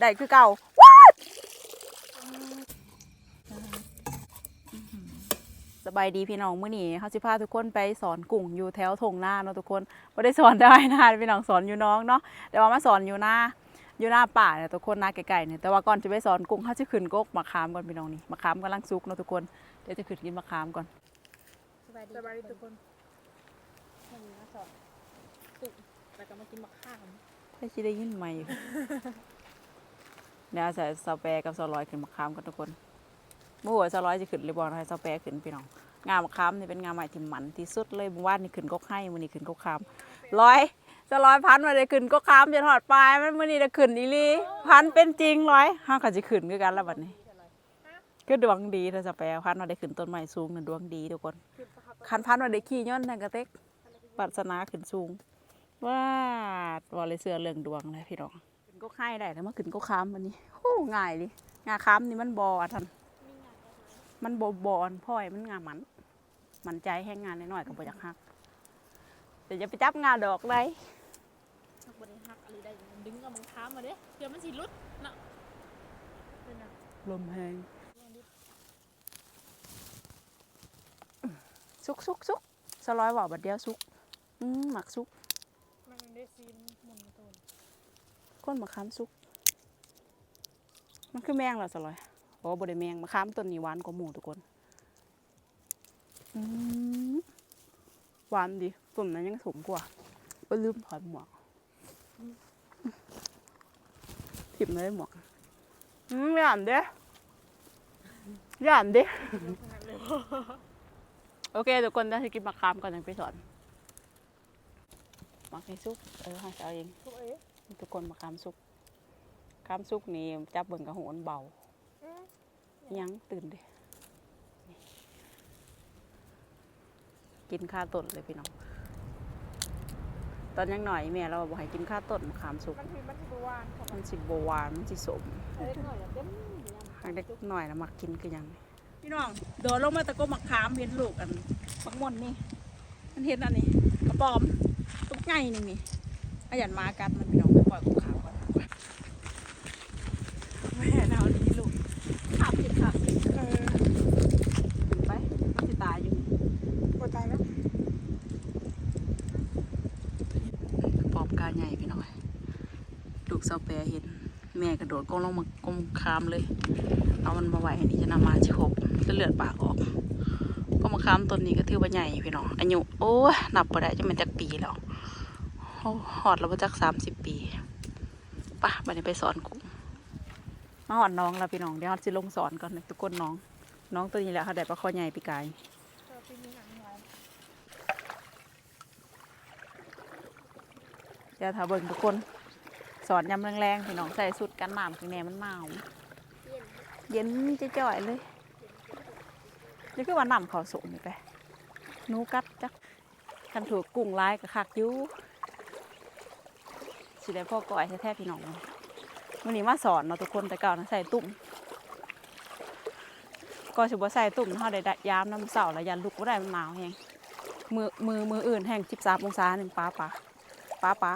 ได้คือเก่าว้ายสบายดีพี่น้องมื้อนี้เขาสิพาทุกคนไปสอนกุ้งอยู่แถวทงหน้าเนาะทุกคนบ่ได้สอนได้นะพี่น้องสอนอยู่น้องเนาะแต่ว่ามาสอนอยู่หน้าอยู่หน้าป่าเนี่ยทุกคนหน้าไกลๆเนี่ยแต่ว่าก่อนจะไปสอนกุ้งเขาจะขึ้นกกมะขามก่อนพี่น้องนี่มะขามกำลังสุกเนาะทุกคนเดี๋ยวจะขึ้นกินมะขามก่อนสบายดีสบายดีทุกคนวันนี้มาสอนสุกแล้วก็มากินมะข้ามไม่ใช่ได้ยินไหม เดี๋ยใส่ซาแปรกับซอลอยขึ้นมะขามกันทุกคนเมื่อหัวซอลอยจะขึ้นเลยบอกให้ซาแปรขึ้นพี่น้องงามมะขามนี่เป็นงามใหม่ที่มันที่สุดเลยเมื่อวานนี่ขึ้นก็ให้มื้อนี้ขึ้นก็ขามร้อยจะร้อยพันมาได้ขึ้นก็ขามจะถอดปลายมันมื้อนี้จะขึ้นอีลีพันเป็นจริงร้อยห้าก็จะขึ้นคือกันแล้วบัดนี้ก็ดวงดีถ้าซาแปรพันมาได้ขึ้นต้นไม้สูงน่ะดวงดีทุกคนคันพันมาได้ขี่ย้อนนั่นกระเต็กปัสนาขึ้นสูงว่าดวอลเลยเสือเรื่องดวงเลยพี่น้อง นก็ค่ายได้แล้วมาขึ้นก็ค้ามวันนี้โอ้ง่ายดิงาค้ามนี่มันบออะทันมันบอบอนพ่อยมันงามัน มันใจแห้งงานน้อยๆกับบอยากหักแต่จะไปจับงาดอกได้หักบริหักอะไรได้ดึงเอามะข้ามมาเด้เดี๋ยวมันสิรุดเนาะเป็นไงลมแห้งซุกซุกซุกสลอยว่าบัดเดียวซุกอืมหมักซุกมันได้ซีนหมุนตัว ก้นมะขามซุก มันคือแมงเหรอสลอยโอ้บไดแมงมะขามต้นนี้หวานกว่าหมูทุกคนอืมหวานดีต้นนั้นยังสูงกว่าก็ลืมถอดหมวกถิบเลยหมวกอืมหยานเด้หยานเด้โอเคทุกคนได้วสิกินมะขามก่อนยังไปสอนมักให้ซุกเออให้เอาเอง ทุกเอ๊ะทุกคนมาคามสุกคามสุกนี่จับเบิ่งกระโหนเบายังตื่นเดิกินข้าวต้นเลยพี่น้อง ตอนยังหน่อยแม่เราบอกให้กินข้าวต้นมะขามสุก มันคือมันคือบวานของมันสิบหวานมันสิสมเล็กหน่อยแล้วเต็มอยู่ยังทางเด็กหน่อยนะมักกินคือหยัง พี่น้องโดดลงมาตะโกมะขามเห็นลูกอันมักม่อนนี่ มันเห็นอันนี้กระปอมตุ๊กไงหนึ่งนี่อายันมากัดมันพี่น้องไปล่อยกับขาวก่อนแม่เอาดีลูกขับผิดขับผิดเออขึ้นไปมันสิตายอยู่ปวดตายแล้วปอบกาใหญ่พี่น้อยลูกเสาแปรเห็น แม่กระโดดก้มลงมากมคามเลย เอามันมาไหวอันนี้จะนำมาชิคบจะเลือดปากออกก็มาคามต้นนี้ก็ถือว่าใหญ่พี่น้องอายุโอ้ยนับบ่ได้จะมันจักปีแล้ว โอ้หอดแล้วบ่จักสามสิบปีป่ะบัดนี้ไปสอนกุ้งมาหอดน้องแล้วพี่น้องเดี๋ยวเราสิลงสอนก่อนนะทุกคนน้อง น้องตัวนี้แหละเขาได้ปลาคอใหญ่ปีกายเจอปีนี้หนังหลายเดี๋ยวถ้าเบิ่งทุกคนสอนยำแรงๆพี่น้องใส่สุดกันหน้ำคือแหนมันหนาวเย็นจะจ่อยเลยนี่คือว่าน้ำเขาสูงนี่ไปนูกัดจักคันถูกกุ้งลายกับคักอยู่ สิได้พ่อก่อยแท้ๆพี่น้องวันนี้มาสอนเนาะทุกคนแต่เก่านะใส่ตุ่มก็ถือว่าใส่ตุ่มเขาได้ดยามน้ำเสาแล้วยันลุกก็ได้มันหนาวแฮงมือมือมืออื่นแห้งจิบสามองศาหนึ่งป้าป้าป้าป้า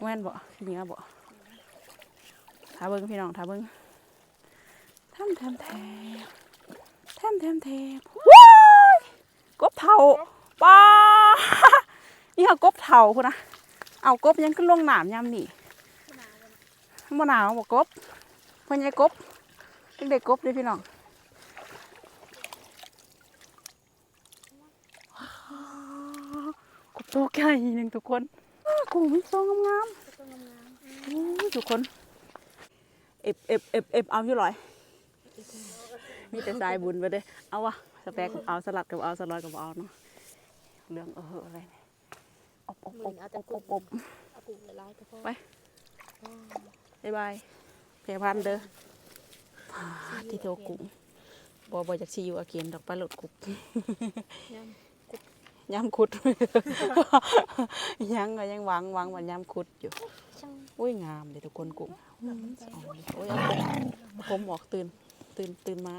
แม่นบ่เนี้ยบ่ถ้าเบิ่งพี่น้องถ้าเบิ่งทำแทมแทมแทมแทมแทมว้ายกบเทาป้านี่เขากบเทาคุณนะ เอากบยังขึ้นลงหนามยามนี่บ่หนาวบ่กบเพิ่อนใหญ่กบเด็กๆกบด้อพี่น้องกบตัวใหญ่หนึ่งทุกคนอ้าวกูมันทรงงามงามทุกคน เอฟเอฟเอฟเอฟเอาอยู่หรอย มีแต่สายบุญไปเลยเอาวะสแปกกับเอาสลัดกับเอาสลอยกับเอาเนาะเรื่องเอออะไรเนี่ย อบอบมืออบเอาแต่อบกุ้งอบเอากุ้งละลายก็พอไปบายบายเพียพันเด้อพาที่โทกุ้งบอบอจากชีอยู่อาเกียนดอกปลาหลดกุกยังย้ำคุดยังก็ยังหวังหวังว่าย้ำคุดอยู่ช่างอุ้ยงามเลยทุกคนกุ้งอืมสองเลยโอ้ยเอาผมผมออกตื่นตื่นตื่นมา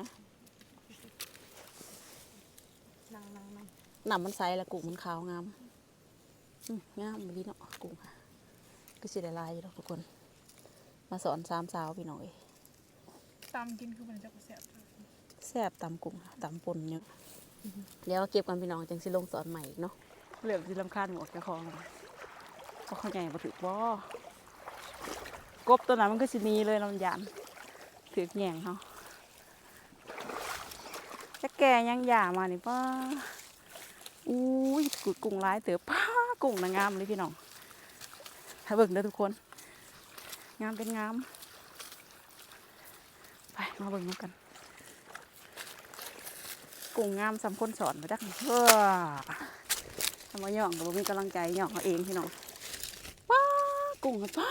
นั่งนั่งนั่งหนำมันใสแล้วกุ้งมันขาวงามอืม งามดีเนาะกุ้งค่ะก็สิได้ลายอยู่ดอกทุกคน มาสอนสามสาวพี่น้องเอ้ยตามกินคือมันจะแสบแซ่บตำกุ้งตำปนเนี่ยเดี๋ยวเราเก็บกันพี่น้องจังสิลงสอนใหม่อีกเนาะเหลือที่ลำคาญหมดกระคองเพราะเขาใหญ่มาถือบ่กบตัวนั้นมันก็สิหนีเลยลำยานถือแหง่งเขาจะแก่ยังหย่ามานี่ป้าอุ้ยกุดกุ้งร้ายเต๋อป้า กุ้งนางงามเลยพี่น้องถ้าเบิ่งเด้อทุกคน งามเป็นงาม ไปมาเบิ่งนำกัน กุ้งงามสำคนสอนมาดักเฮ้อทำมาย่องก็บ่มีกำลังใจย่องเอาเองพี่น้องป้ากุ้งกันป้า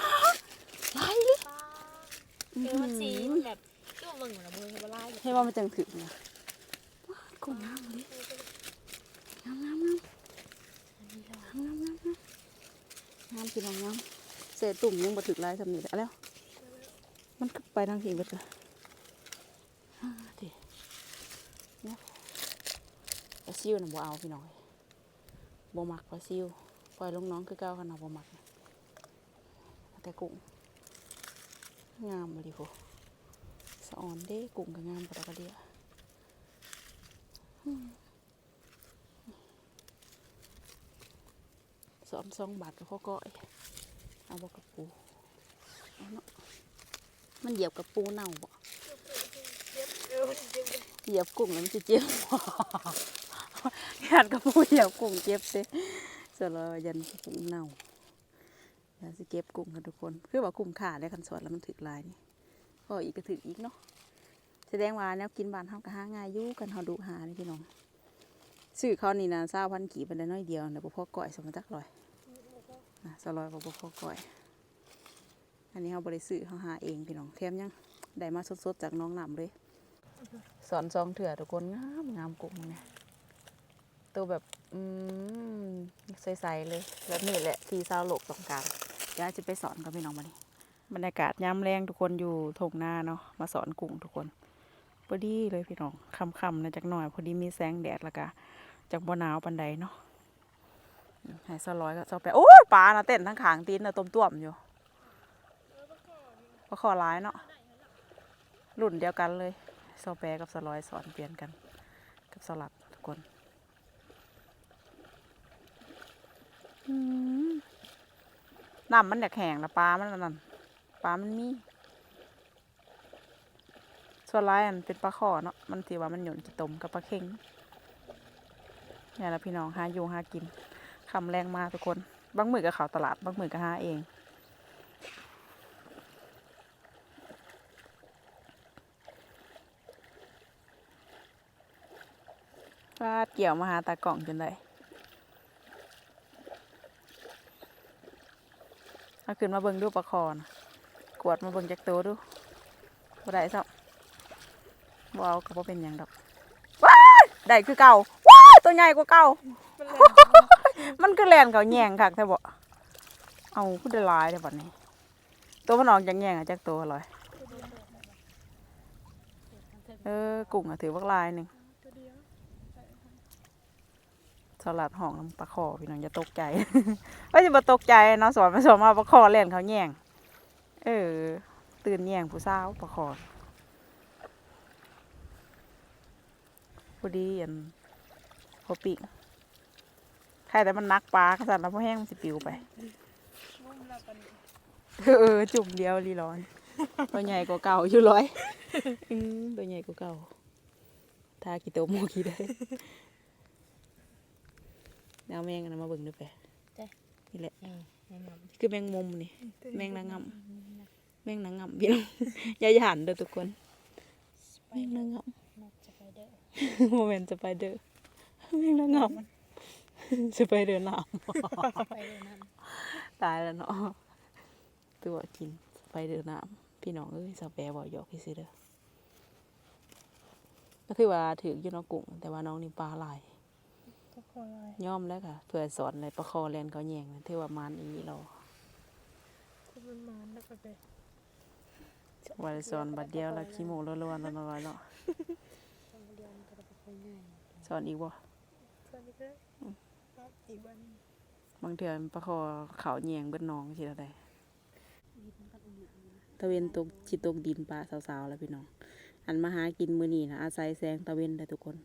ไหลเลยป้าคือมันสีมันแบบคือว่ามึงเหมือนมือเขาไล่ให้ว่ามันจังถึงนะป้ากุ้งงามเลยงามงามงามงามงามงาม งามพี่น้องงามเศษตุ่มยังบ่ถึกลายสำนีแล้วแล้ว มันไปทางผีเบิดเลยอ่าดิเนี่ยปลาซิวน่ะบ่เอาพี่น้องบ่มักปลาซิวปล่อยลงน้องคือเก่ากันนะบ่มัก แต่กุ้งงามมาดิโหสะออนเด้กุ้งก็งามกว่าดอกกระเดีย อมสองบาทกับพ่อก้อยเอาบอกกับปูเอาเนาะมันเหยียบกับปูเน่าบ่เหยียบกุ้งแล้วมันจะเจ็บยันกับปูเหยียบกุ้งเจ็บสิส่วนเรายันกุ้งเน่ายันสิเก็บกุ้งกันทุกคนคือว่ากุ้งขาดได้คันสอนแล้วมันถึกลายนี่ก็อีกก็ถึกอีกเนาะแสดงว่าแนวกินบานเฮาก็หาง่ายยู่กันเฮาดูหานี่พี่น้องซื้อเขานี่นะซาพันกี่เป็นได้น้อยเดียวนะบ่พอก่อยสมจักลอย นะสลอยบ่บ่พอก่อย อันนี้เขาบริสุทธิ์เขาหาเองพี่น้องแถมยังได้มาสดๆจากน้องหนำเลย สอนซองเถื่อทุกคนงามงามกุ้งเนี่ยตัวแบบอืมใสๆเลยแบบนี้แหละที่ซาวโลกต้องการเดี๋ยวจะไปสอนกับพี่น้องมาดิบรรยากาศยามแรงทุกคนอยู่ทงหน้าเนาะมาสอนกุ้งทุกคนพอดีเลยพี่น้องค่ำๆนะจากหน่อยพอดีมีแสงแดดล้วก็จากบ่หนาวปันใดเนาะ ให้สลอยก็เจ้าไปโอ้ยปลานะเต้นทั้งขางตีนนะต้มต้วมอยู่ก็ขอร้ายเนาะรุ่นเดียวกันเลยโซแปกับสลอยสอนเปลี่ยนกัน กับสลัดทุกคนน้ำมันอยากแห้งละปลา มันนั่นปลา มันมีส่วนร้ายอันเป็นปลาขอเนาะ มันถือว่ามันหย่นจะต้มกับปลาเค็งเนี่ยละพี่น้องหาอยู่หากิน คำแรงมากทุกคน บางมือก็เขาตลาด บางมือก็หาเองฟาดเกี่ยวมาหาตากล่องจนได้เอาขึ้นมาเบิ่งดูปลาคอนะกวดมาเบิ่งจากตัวดูบ่ได้ซับบ่เอาก็บ่เป็นหยังดอกว้ายได้คือเก่าว้ายตัวใหญ่กว่าเก่ามัน คือแลนเขาแย่งคักแท้บ่เอาคือได้หลายได้บัดนี้ ตัวมันออกจากแย่งอะจากตัวลอยเออกุ้งอะถือว่าลายหนึ่งสลัดห้องปลาคอพี่น้องอย่าตกใจว่าจะมาตกใจเนาะสอนมาสอนมาปลาคอเล่นเขาแย่งเออ ตื่นแย่งผู้สาวปลาคอพอดีอันพอปีก ใครแต่มันนักปลากระสันแล้วพอแห้งมันสิปิวไปมุ่งแล้วกันเออจุ่มเดียวรีร้อน ตัวใหญ่กว่าเก่าอยู่ร้อยอืมตัวใหญ่กว่าเก่าทากี่โตวโมกี่ได้แนวแมงอันนะมาเบิ่งดูไปนี่แหละเออแนะนคือแมงมุมนี่ แมงนางงำแมงนางงำพี่น้องอย่าหยันเด้อทุกคน แมงนางงำนักจะไปเด้อำโมเมนต์สไปเดอร์แมงนางงำสไปเดอร์น้ไปเลยนั่นำตายแล้วเนาะตัวกินสไปเดอร์น้ำพี่น้องเอ้ยสาวแปรบอกหยอกพี่ซื้อเด้อก็คือว่าถืออยู่เน้องกุ้งแต่ว่าน้องนี่ปลาหลายก็คอลายย่อมแล้วค่ะเพื่อสอนอะไรประคอแลนเขาแยงนะเทว่ามันอีเราก็มันมาแล้วก็ไปวันสอนบัดเดียวแล้วขี้โมล้วนๆแล้วน้อยเนาะเดียวมันก็จะไปค่อยง่ายสอนอีกบ่สวัสดีครับครับ อีกวันบางเทื่อมันประคอเขาแยงเบิดน้องสิเท่าใดมีมันก็อุ่นอยู่นะตะเวนตกชิตกดินปลาสาวๆแล้วพี่น้อง อันมาหากินมื้อนี้นะอาศัยแสงตะเวนได้อทุกคน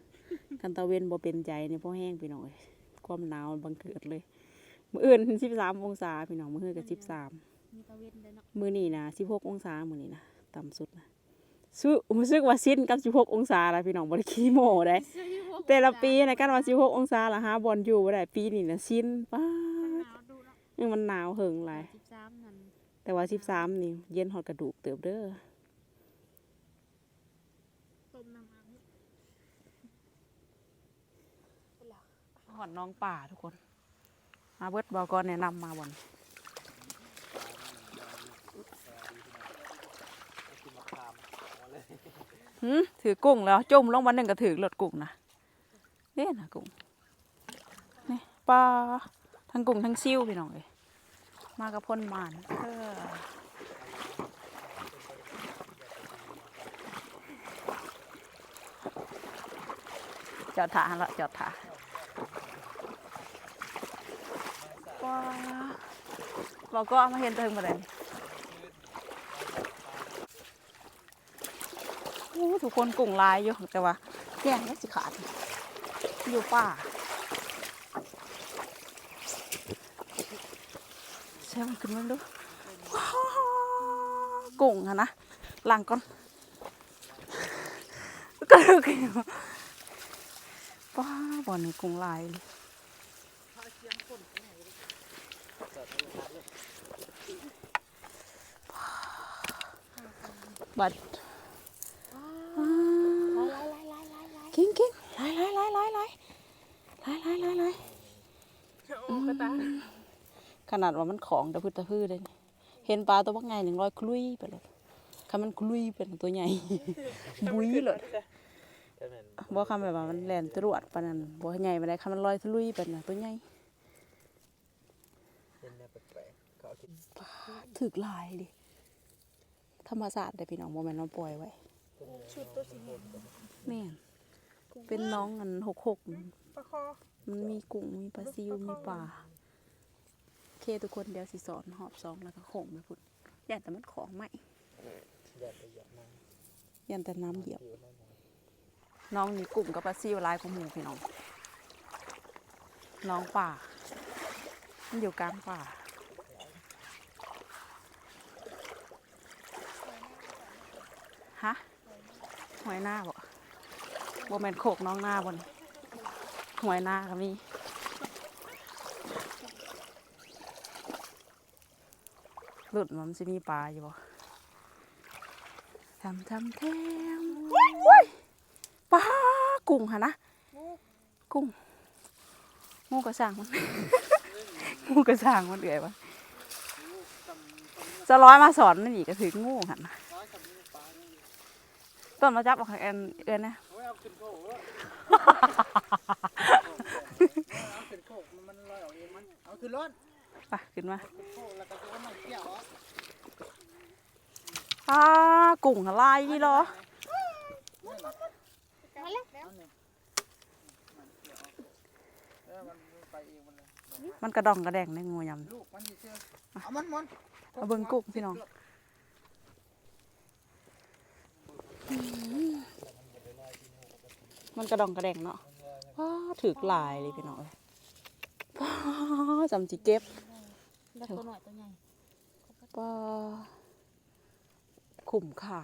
กันตะเวนบ่เป็นใจนี่พ่อแห้งพี่น้องเอ้ยความหนาวมันบังเกิดเลย มื้ออื่น13องศาพี่น้องมื้ออื่นก็13มีตะเวนเด้อเนาะมื้อนี้นะ16องศามื้อนี้นะต่ำสุดนะสู้รู้สึกว่าสิ้นกับ16องศาแล้วพี่น้องบ่ได้ขี้โม้ได้ แต่ละปีในะกันว่า16องศาละหาบอลอยู่บ่ได้ปีนี้นะสิ้นป้าหดนาวดูเนาะเออมันหนาวเหิงหลายสิบสามนั่นแต่ว่า13นี่เย็นฮอดกระดูกเติบเด้อต้มน้ำอาบนี่ฮอดน้องป่าทุกคน มาเบิดบอกก่อนแนะนำมาบ่อนหืมถือกุ้งแล้วจุ่มลงวันหนึ่งก็ถือรถกุ้งนะ เนี่ยนะกุ้งนี่ปลาทั้งกุ้งทั้งซิ่วพี่น้องเลยมากับพ่นมานเออจอดถาละจอดถาปลาเราก็เอามาเห็นเติมมาเลยโอ้ทุกคนกุ้งลายอยู่แต่ว่าแย่งไม่สิขาด อยู่ป่า ใช่มันขึ้นมาดูว้าวกุ้งอะนะล้างก่อนก็ดูกันป้าบ่อนี่กุ้งลายเลยบัดไล่ไล่ไล่ไล่ไล่กิ้งกิ้ง ไล่ไล่ไล่ไล่ไล่ไล่ไล่ไล่ไล่โอ้กระตาขนาดว่ามันของตะพืดตะพืดเลยนี่เห็นปลาตัวบักไงหนึ่งร้อยคลุยไปเลยคำมันคลุยเป็นตัวใหญ่ บุ้ยเลยบ่คำแบบว่ามันแล่นตรวจปานนั้นบ่ใหญ่ไปได้คำมันลอยทะลุยเป็นน่ะตัวใหญ่ถึกหลายดิ ธรรมศาสตร์ได้พี่น้องโมเมนต์น้องปล่อยไว้ ชุดตัวสีแม่น เป็นน้องอันหกหกปลาคอมันมีกุ้งมีปลาซิวมีปลาโอเคทุกคนเดี๋ยวสิสอนหอบซองแล้วก็โขงไปพุ่นยันแต่มันของใหม่ยันแต่น้ำเหยียบ น้องนี่กุ้งกับปลาซิวหลายกว่าหมูพี่น้อง น้องป่า มันอยู่กลางป่าฮะหอยหน้าบ่ บ่แม่นโขกน้องหน้าบนหอยหน้าก็มีหลุดมันจะมีปลาอยู่บ่ทำทำแทมปลากุ้งฮะนะกุ้งงูกระสังมันงูกระสังมันเอื่อยวะจะร้อยมาสอนนั่นอีกก็ถืองูหันต้นมาจับออกแอนเอือนนะ เอาขึ้นโคกเอาขึ้นโคกมันลอยออกเองมันเอาขึ้นรถไปขึ้นมาขึ้นโคกแล้วก็จะมันเกี่ยวอะปลากุ้งหะลายนี่เหรอมาแล้วเอาเนี่ยมันเกี่ยวเออมันไปเองมันเลยมันกระดองกระแดงในงูยลูกมันสิเชื่อเอามันมันำเอาเบิ่งกุ้งพี่น้อง มันกระดองกระแดงเนาะว้าถือกลายเลยพี่น้องเอ้ยว้าจำจีเก็บแล้วตัวหน่อยตัวใหญ่ปลาขุมขา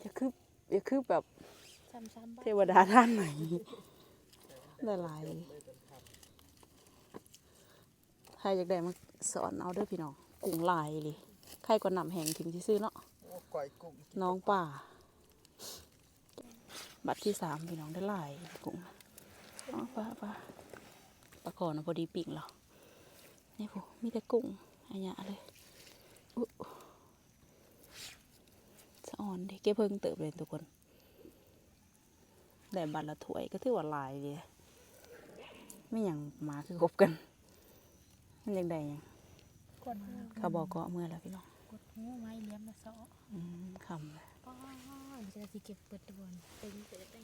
อย่าคืออย่าคือแบบซ้ำซ้ำบ้าเทวดาด้านไหนละลายเลยใครอยากได้มาสอนเอาเด้วยพี่น้องกุ้งลายเลยใครก็นำแหงถึงที่ซื้อเนาะโอ้ก่อยกุ้งน้องป่า บัตรที่สามพี่น้องได้ลายกุ้งอ๋อปลาปลาปลาคอนะพอดีปิ่งเรานี่ผู้มีแต่กุ้งอันเนี้ยเลยอุ๊สะอ่อนเด็กเก็บเพิ่งเติบเลยทุกคนได้บัตรละถ้วยก็ถือว่าหลายเลยไม่อย่างหมาคือคบกันมันยังได้หยังก่อนเขาบอกก็เมื่อแล้วพี่น้องกดหูไม้เลี้ยมละสออืมคำเลย ป้าจะสิเก็บเปิดตัวตึงเสร็จได้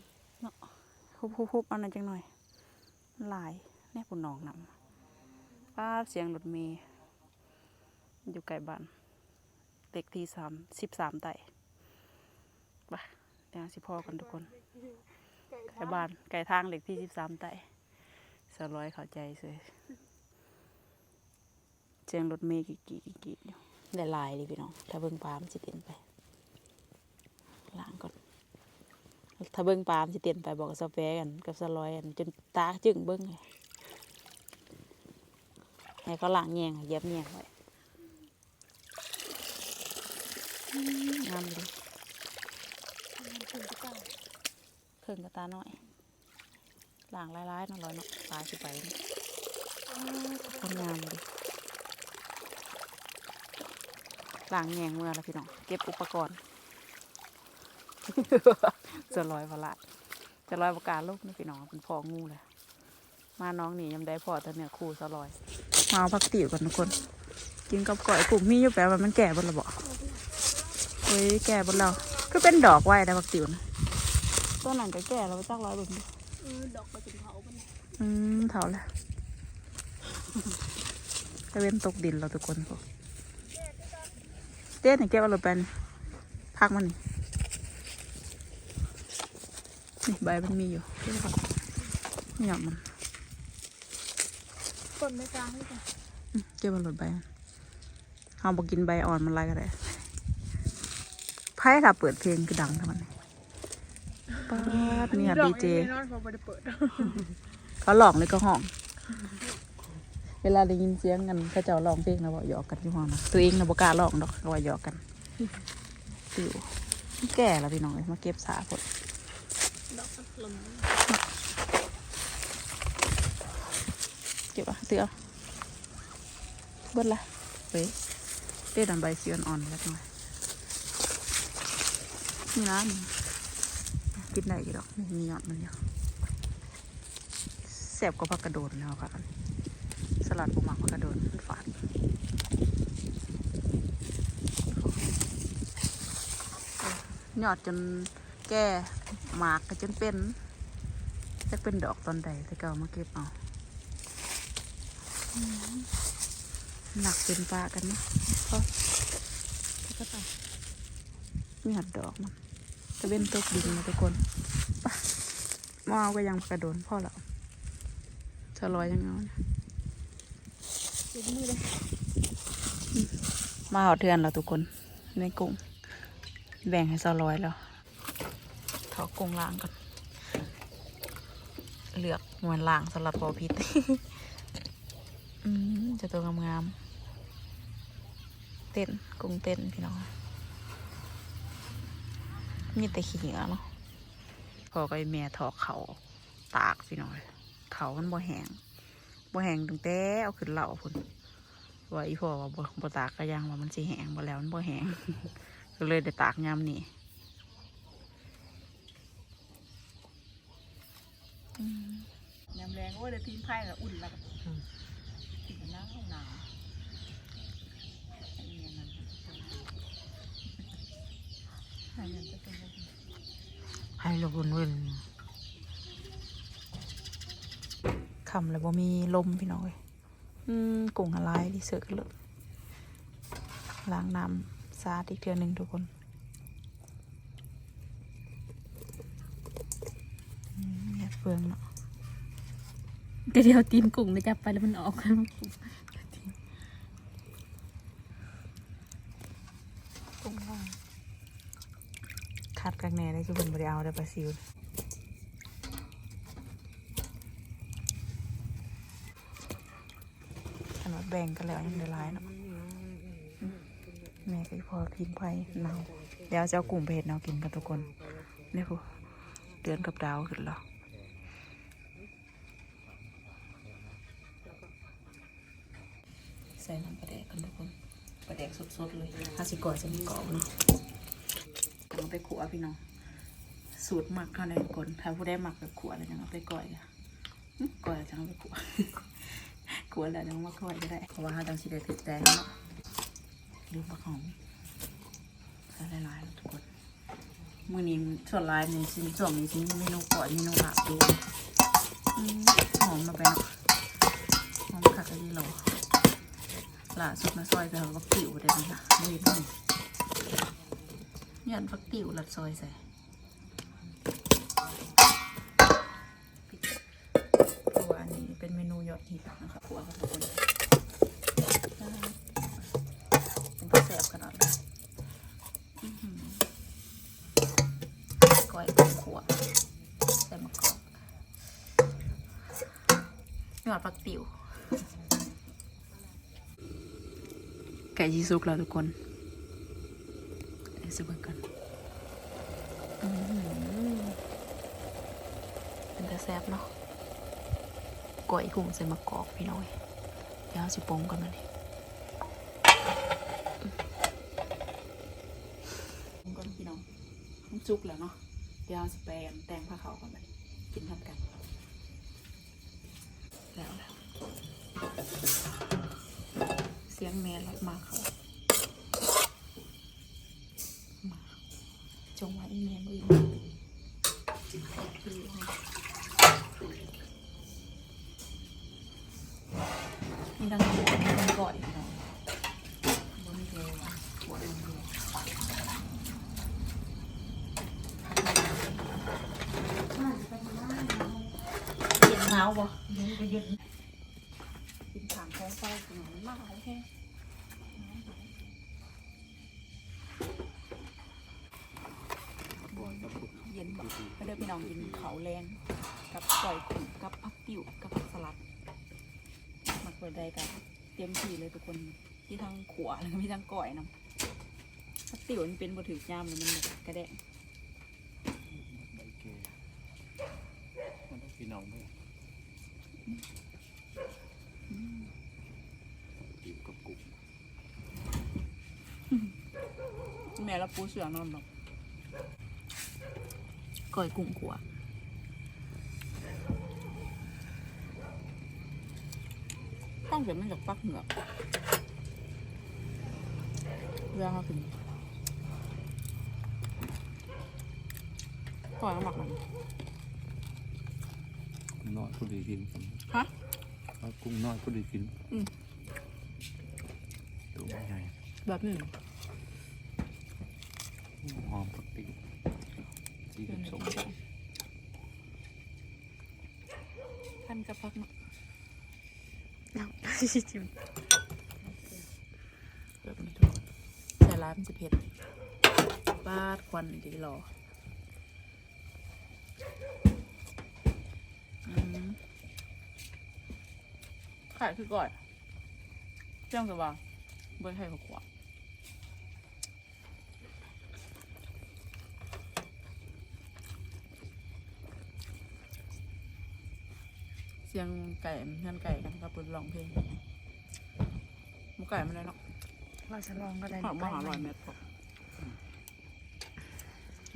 ฮุบฮุบฮุบเอันนั้นจังหน่อย หลายแน่ปุ่นนองนำป้าเสียงรถเมย์อยู่ไกลบ้านเด็กที่สามสิบสามไต่ไปเดี๋ยวสิพ่อกันทุกคนไก่บ้านไก่ทางเด็กที่สิบสามไต่สร้อยเข้าใจเลยเจียงรถเมย์กี่กี่กี่กี่อยู่ได้ลายเลยพี่น้อง ถ้าเบิ่งปลามันจะเตียนไป ล้างก่อน ถ้าเบิ่งปลามันจะเตียนไปบอกกับสเปรกันกับสลอยกันจนตาจึงเบิ่งเลยให้เขาล้างแยงเย็บแยงไว้งามเลยถึงจะตายเครื่งกระตาหน่อยล้างร้ายๆน่อยเนาะปลาสิไปนี่คนงามเลยล้างแยงเมื่อแล้วพี่น้องเก็บอุปกรณ์ จะลอยประหลาดจะลอยประกาศลูกนี่พี่น้องเป็นพ่องูเลยมาน้องนี่ยังได้พ่อแต่เนี่ยครูสลอยมาเอาผักติ๋วกันทุกคน กินกับก่อยกลุ่มมีอยู่แปลว่ามันแก่บนระบอกเฮ้ยแก่บนเราก็เป็นดอกไว้แต่ผักติ๋วนะต้นนั้นก็แก่แล้วจักร้อยเบิ่งดิเออดอกกระจุมเผามันอืมเท่าแล้วตะเว้นตกดินเราทุกคนพวกเต้นเก็บเอารถไปนี่พักมันนี่ นี่ใบมันมีอยู่เก็บเอานี่หยอดมันต้นไม่กลางให้กันอืมเก็บเอารถใบเอาบอกกินใบอ่อนมันไรก็ได้ไพ่ถ้าเปิดเพลงคือดังทั้งมันป้าดเนี่ยดีเจนอนพอไม่ได้เปิดเขาหลอกเลยก็ห้อง เวลาได้ยินเสียงกันเขาเจ้าร้องเพลงนะบอกหยอกกันที่ห้องนะตัวเองนะบอกกล้าร้องดอกเขาว่าหยอกกันติวแก่แล้วพี่น้องเลยมาเก็บสาผลดอกลม เก็บอะเตือเบิดละเฮ้ยเต้ดำใบสีอ่อนๆแล้วจังเลยนี่นะนี่กินได้กี่ดอกมีหยอดมันอยู่แสบกว่าผักกระโดดแล้วค่ะสลัดปูหมักผักกระโดดฝาดยอดจนแก่ หมากก็จนเป็นจะเป็นดอกตอนใดแต่เก่ามาเก็บเอาอืมหนักเป็นปลากันนะพอก็ต่อมีหัดดอกมันจะเป็นตกดินนะทุกคนไปมาเอาก็ยังกระโดนพ่อแล้วจะลอยยังไงนะติดมือเลยมาเอาเทือนเราทุกคนในกรุงแบ่งให้ซอร้อยแล้ว ถอกกงล่างก่อนเลือกมวนล่างสลัดพอพิษอืมจะตัวงามๆเต้นกรุงเต้นพี่น้องมีแต่ขี้เหงื่อเนาะพอก็ไอ้แม่ถอกเขาตากพี่น้องเขามันบ่แหงบ่แหงตั้งแต่เอาขึ้นเหล่าพุ่นว่าอีพ่อว่าบ่บ่ตากก็ยังว่ามันสิแห้งบ่แล้วมันบ่แห้งก็เลยได้ตากยามนี้ ยามแรงโอ้ยได้พิมพ์ไพ่แล้วอุ่นแล้วก็กินหน้าวหนาวไอ้เนี่ยมันไอ้เนี่ยจะเป็นบ่ให้เราบุญเวินคำแล้วบ่มีลมพี่น้องเอ้ยอืมกุ้งอะไรดิเสือกเลยล้างน้ำสาดอีกเทื่อหนึ่งทุกคน อืม เฟืองเนาะแต่เดี๋ยวตีนกุ้งเลยจับไปแล้วมันออกกุ้งว่างขาดกางแน่ได้จุบนบริเอาได้ปลาซิวขนาดแบ่งกันแล้วยังได้หลายเนาะแม่ก็พอพิงไพ่เนาเดี๋ยวจะเอากุ้งเห็ดเนากินกันทุกคนนี่พูเดือนกับดาวขึ้นแล้วใส่น้ำปลาแดกกัน ทุกคนปลาแดกสดๆเลยห้าสิก่อยจะมีกรอบเนาะเอาไปขัวพี่น้อง สูตรหมักเขาในคน ถ้าผู้ได้หมักแบบขัวแล้วยังเอาไปก่อยอะอื้อก่อยแล้วจังเอาไปขัวขัวแล้วยังเอามาก่อยก็ได้ เพราะว่าเขาต้องสีได้ติดแดงเนาะลืมปลาหอมใส่หลายๆแล้วทุกคนมื่อนี้ส่วนหลายนี่ชิ้นส่วนนี้ชิ้นเมนูก่อยเมนูหลับดูอืมหอมมาไปเนาะหอมขัดอะไรหรอ ล่าสุดมาซอยแต่ว่ากิ่วได้ไหมล่ะไม่เห็นเลยหย่อนฟักติ๋วลัดซอยใส่เพราะว่าอันนี้เป็นเมนูยอดฮิตนะคะขัวกับทุกคนเป็นกระแสบขนาดเลยอื้อหือก้อยกับขัวใส่มะกอกยอดฟักติ๋ว ไก่ชีซุกแล้วทุกคนเดี๋ยวสิเบิ่งกันอื้อหือเป็นกระแซบเนาะก้อยกุ้งใส่มะกอกพี่น้อยเดี๋ยวเอาสิปรุงกันมาดิปรุงก่อนพี่น้องมันจุกแล้วเนาะ เดี๋ยวเอาสิแปงแต่งผ้าขาวกันมาดิกินทำกัน แล้วแล้วเสียงแม่รับมาเขาจงไว้อีเมียมือมีดังหัวมีดังก่อยเนาะบนเดียวหัวเดียวเย็นหนาวบ่ ถามท้องไฟกินหนมากโอเคบ่อยกับปุ๊บเย็นแบบไม่ได้พี่น้องกินเขาแรงกับก่อยขุ่นกับผักติ๋วกับผักสลัดหมักไว้ได้กันเตรียมทีเลยทุกคนที่ทั้งขวแล้วก็มีทั้งก่อยนำผักติ๋วมันเป็นบะถือยามเลยมันแบบกระแดะใบเกมันต้องพี่น้องด้วยติวกับกุ้ง แม่แล้วปูเสือนอนแบบก่อยกุ้งขวต้องเสียมันจากปักเหงือกเวลาเขาถึงก่อยน้ำหมักมันน้อยผู้ดีกินฮะเอากุ้งน้อยผู้ดีกิน อืมตัวไม่ใหญ่แบบนี้ หอมผักติ๋วสีส้มท่านกับพักเนาะจิ้มแบบนี้ทุกคนใส่ร้านจะเผ็ดบาดควันดีรออืมขายคือก่อยเจ้าสว่างเบอร์ไทยขวา สียงไก่เพื่อนไก่กันกับปืนร้องเพลงหมูไก่ไม่ได้เนาะเราจะลองก็ได้หอมมาหาร้อยเมตรพอ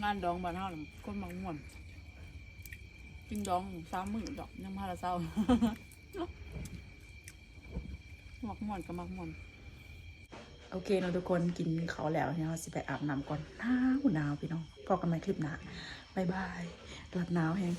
งานดองบ้านเฮาน่ะคนมังม่วนกินดองสามมื้อดอกน้ำมาละเศร้ามักม่วนกับมักม่วนโอเคเนาะทุกคนกินเขาวแล้วเนี่ยเราสิไปอาบน้ำก่อนหนาวหนาวพี่น้องพอกันใหม่คลิปหน้าบายบายรับหนาวแฮง